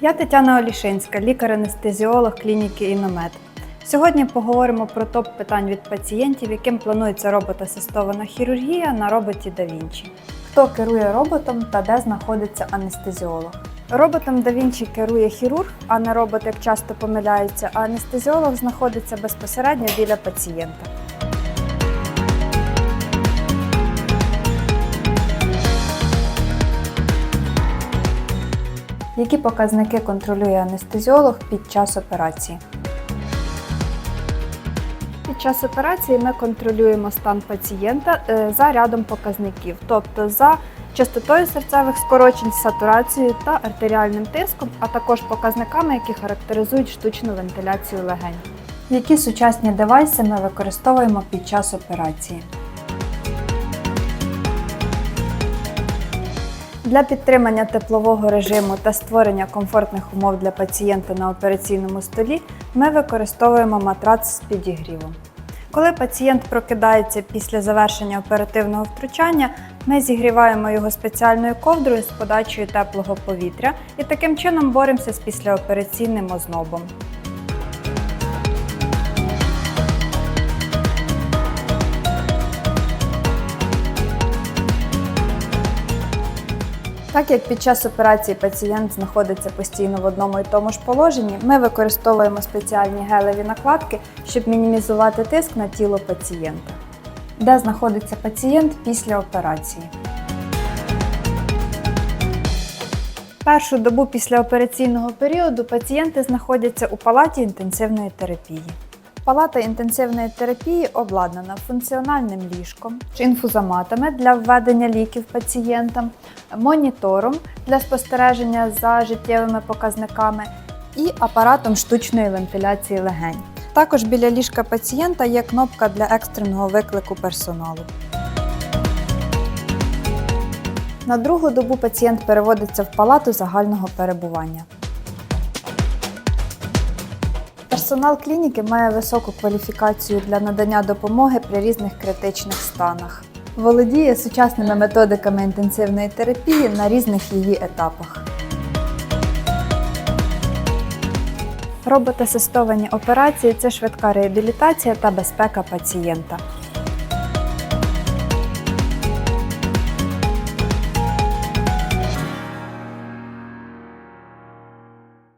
Я Тетяна Олішинська, лікар-анестезіолог клініки Іномед. Сьогодні поговоримо про топ питань від пацієнтів, яким планується роботасистована хірургія на роботі Vinci. Хто керує роботом та де знаходиться анестезіолог? Роботом Vinci керує хірург, а не робот, як часто помиляються, а анестезіолог знаходиться безпосередньо біля пацієнта. Які показники контролює анестезіолог під час операції? Під час операції ми контролюємо стан пацієнта е, за рядом показників, тобто за частотою серцевих скорочень, сатурацією та артеріальним тиском, а також показниками, які характеризують штучну вентиляцію легень. Які сучасні девайси ми використовуємо під час операції? Для підтримання теплового режиму та створення комфортних умов для пацієнта на операційному столі ми використовуємо матрац з підігрівом. Коли пацієнт прокидається після завершення оперативного втручання, ми зігріваємо його спеціальною ковдрою з подачею теплого повітря і таким чином боремося з післяопераційним ознобом. Так як під час операції пацієнт знаходиться постійно в одному і тому ж положенні, ми використовуємо спеціальні гелеві накладки, щоб мінімізувати тиск на тіло пацієнта. Де знаходиться пацієнт після операції? Першу добу післяопераційного періоду пацієнти знаходяться у палаті інтенсивної терапії. Палата інтенсивної терапії обладнана функціональним ліжком, інфузоматами для введення ліків пацієнтам, монітором для спостереження за життєвими показниками і апаратом штучної вентиляції легень. Також біля ліжка пацієнта є кнопка для екстреного виклику персоналу. На другу добу пацієнт переводиться в палату загального перебування. Персонал клініки має високу кваліфікацію для надання допомоги при різних критичних станах. Володіє сучасними методиками інтенсивної терапії на різних її етапах. Роботасистовані операції це швидка реабілітація та безпека пацієнта.